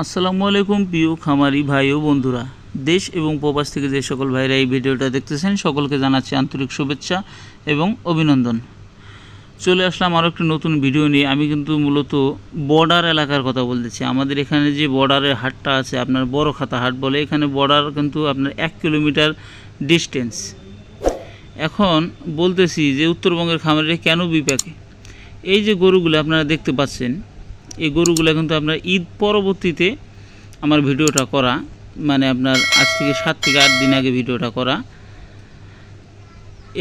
আসসালামু আলাইকুম, প্রিয় খামারি ভাই ও বন্ধুরা। দেশ এবং প্রবাস থেকে যে সকল ভাইরা এই ভিডিওটা দেখতেছেন, সকলকে জানাচ্ছি আন্তরিক শুভেচ্ছা এবং অভিনন্দন। চলে আসলাম আরও একটি নতুন ভিডিও নিয়ে। আমি কিন্তু মূলত বর্ডার এলাকার কথা বলতেছি। আমাদের এখানে যে বর্ডারের হাটটা আছে, আপনার বড় খাতা হাট বলে, এখানে বর্ডার কিন্তু আপনার এক কিলোমিটার ডিস্টেন্স এখন বলতেছি যে উত্তরবঙ্গের খামারে কেন বিপাকে? এই যে গরুগুলো আপনারা দেখতে পাচ্ছেন, এই গরুগুলো কিন্তু আপনার ঈদ পরবর্তীতে আমার ভিডিওটা করা মানে আপনার আজ থেকে সাত থেকে আট দিন আগে ভিডিওটা করা।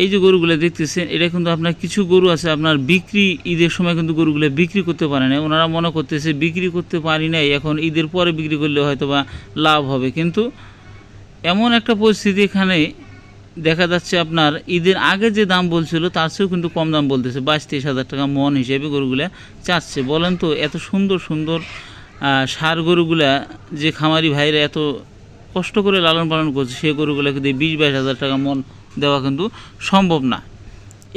এই যে গরুগুলো দেখতেছেন, এটা কিন্তু আপনার কিছু গরু আছে, আপনার বিক্রি, ঈদের সময় কিন্তু গরুগুলো বিক্রি করতে পারে না ওনারা মনে করতেছে, বিক্রি করতে পারি নাই, এখন ঈদের পরে বিক্রি করলে হয়তো বা লাভ হবে। কিন্তু এমন একটা পরিস্থিতি এখানে দেখা যাচ্ছে আপনার ঈদের আগে যে দাম বলছিল, তার চেয়েও কিন্তু কম দাম বলতেছে। বাইশ তেইশ হাজার টাকা মন হিসেবে গরুগুলা চাচ্ছে। বলেন তো, এত সুন্দর সুন্দর ষাঁড় গরুগুলা যে খামারি ভাইরা এত কষ্ট করে লালন পালন করছে সেই গরুগুলা কিন্তু বিশ বাইশ হাজার টাকা মন দেওয়া কিন্তু সম্ভব না।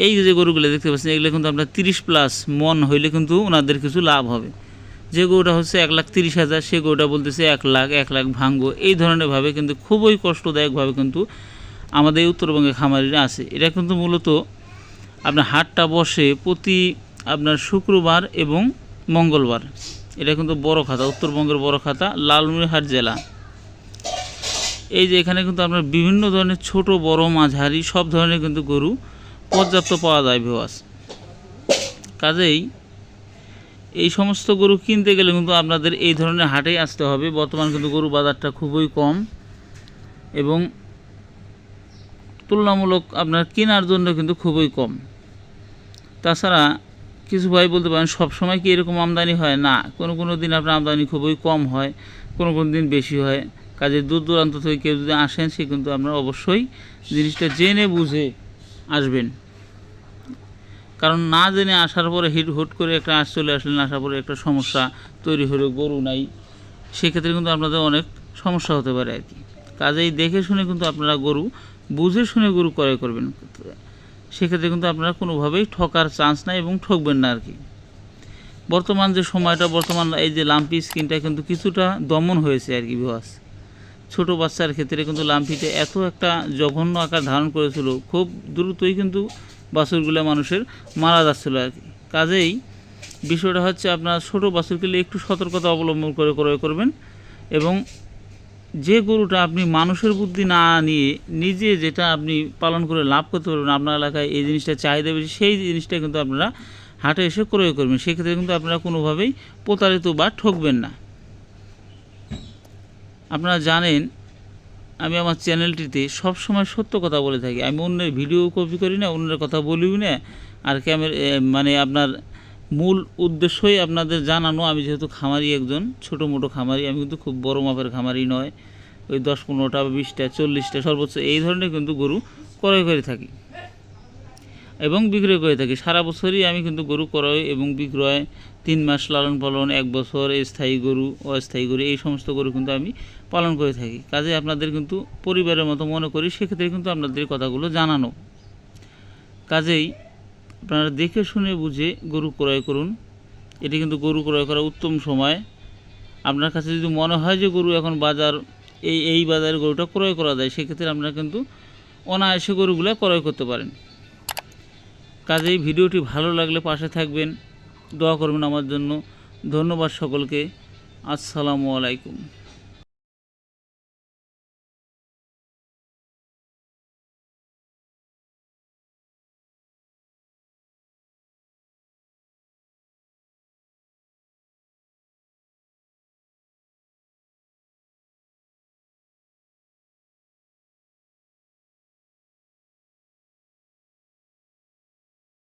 এই যে গরুগুলো দেখতে পাচ্ছেন, এগুলো কিন্তু আপনার তিরিশ প্লাস মন হইলে কিন্তু ওনাদের কিছু লাভ হবে। যে গরুটা হচ্ছে এক লাখ তিরিশ হাজার, সে গরুটা বলতেছে এক লাখ এক লাখ ভাঙ্গো। এই ধরনের ভাবে কিন্তু খুবই কষ্টদায়কভাবে কিন্তু আমাদের উত্তরবঙ্গে খামারিরা আছে। এটা কিন্তু মূলত আপনার হাটটা বসে প্রতি আপনার শুক্রবার এবং মঙ্গলবার। এটা কিন্তু বড় খাতা, উত্তরবঙ্গের বড় খাতা, লালমনিরহাট জেলা। এই যে এখানে কিন্তু আপনার বিভিন্ন ধরনের ছোট, বড়, মাঝারি, সব ধরনের কিন্তু গরু পর্যাপ্ত পাওয়া যায় ভিওয়াস কাজেই এই সমস্ত গরু কিনতে গেলে কিন্তু আপনাদের এই ধরনের হাটেই আসতে হবে। বর্তমান কিন্তু গরু বাজারটা খুবই কম এবং তুলনামূলক আপনার কেনার জন্য কিন্তু খুবই কম। তাছাড়া কিছু ভাই বলতে পারেন সব সময় কি এরকম আমদানি হয়? না, কোনো কোনো দিন আপনার আমদানি খুবই কম হয়, কোনো কোনো দিন বেশি হয়। কাজে দূর দূরান্ত থেকে কেউ যদি আসেন, সে কিন্তু আপনার অবশ্যই জিনিসটা জেনে বুঝে আসবেন। কারণ না জেনে আসার পরে হিট হুট করে একটা আস চলে আসলেন আসার পরে একটা সমস্যা তৈরি হলো, গরু নাই। সেক্ষেত্রে কিন্তু আপনাদের অনেক সমস্যা হতে পারে আর কি। কাজেই দেখে শুনে কিন্তু আপনারা গরু বুঝে শুনে গরু ক্রয় করবেন। সেক্ষেত্রে কিন্তু আপনারা কোনোভাবেই ঠকার চান্স নাই এবং ঠকবেন না আর কি। বর্তমান যে সময়টা, বর্তমান এই যে লাম্পি স্কিনটা কিন্তু কিছুটা দমন হয়েছে আর কি বিবাস ছোটো বাচ্চার ক্ষেত্রে কিন্তু লাম্পিটা এত একটা জঘন্য আকার ধারণ করেছিল, খুব দ্রুতই কিন্তু বাছুরগুলো মানুষের মারা যাচ্ছিল আর কি। কাজেই বিষয়টা হচ্ছে আপনার ছোটো বাছুর কিনলে একটু সতর্কতা অবলম্বন করে ক্রয় করবেন এবং যে গরুটা আপনি মানুষের বুদ্ধি না নিয়ে নিজে যেটা আপনি পালন করে লাভ করতে পারবেন, আপনার এলাকায় এই জিনিসটা চাহিদা বেশি, সেই জিনিসটা কিন্তু আপনারা হাটে এসে ক্রয় করবেন। সেক্ষেত্রে কিন্তু আপনারা কোনোভাবেই প্রতারিত বা ঠকবেন না। আপনারা জানেন, আমি আমার চ্যানেলটিতে সবসময় সত্য কথা বলে থাকি। আমি অন্যের ভিডিও কপি করি না, অন্যের কথা বলিও না। আর ক্যামেরা মানে আপনার মূল উদ্দেশ্যই আপনাদের জানানো, আমি যেহেতু খামারি একজন, ছোটো মোটো খামারি, আমি কিন্তু খুব বড় মাপের খামারি নয়। ওই দশ পনেরোটা বা বিশটা, চল্লিশটা, সর্বোচ্চ এই ধরনের কিন্তু গরু ক্রয় করে থাকি। এবং বিক্রয় করে থাকি। সারা বছরই আমি কিন্তু গরু ক্রয় এবং বিক্রয়, তিন মাস লালন পালন, এক বছর স্থায়ী গরু, অস্থায়ী গরু, এই সমস্ত গরু কিন্তু আমি পালন করে থাকি। কাজে আপনাদের কিন্তু পরিবারের মতো মনে করি, সেক্ষেত্রে কিন্তু আপনাদের কথাগুলো জানানো। কাজেই আপনারা দেখে শুনে বুঝে গরু ক্রয় করুন। এটি কিন্তু গরু ক্রয় করার উত্তম সময়। আপনার কাছে যদি মনে হয় যে গরু এখন বাজার, এই এই বাজারে গরুটা ক্রয় করা যায়, সেক্ষেত্রে আপনারা কিন্তু অনায়াসে গরুগুলো ক্রয় করতে পারেন। কাজেই ভিডিওটি ভালো লাগলে পাশে থাকবেন। দোয়া করবেন আমার জন্য। ধন্যবাদ সকলকে। আসসালামু আলাইকুম।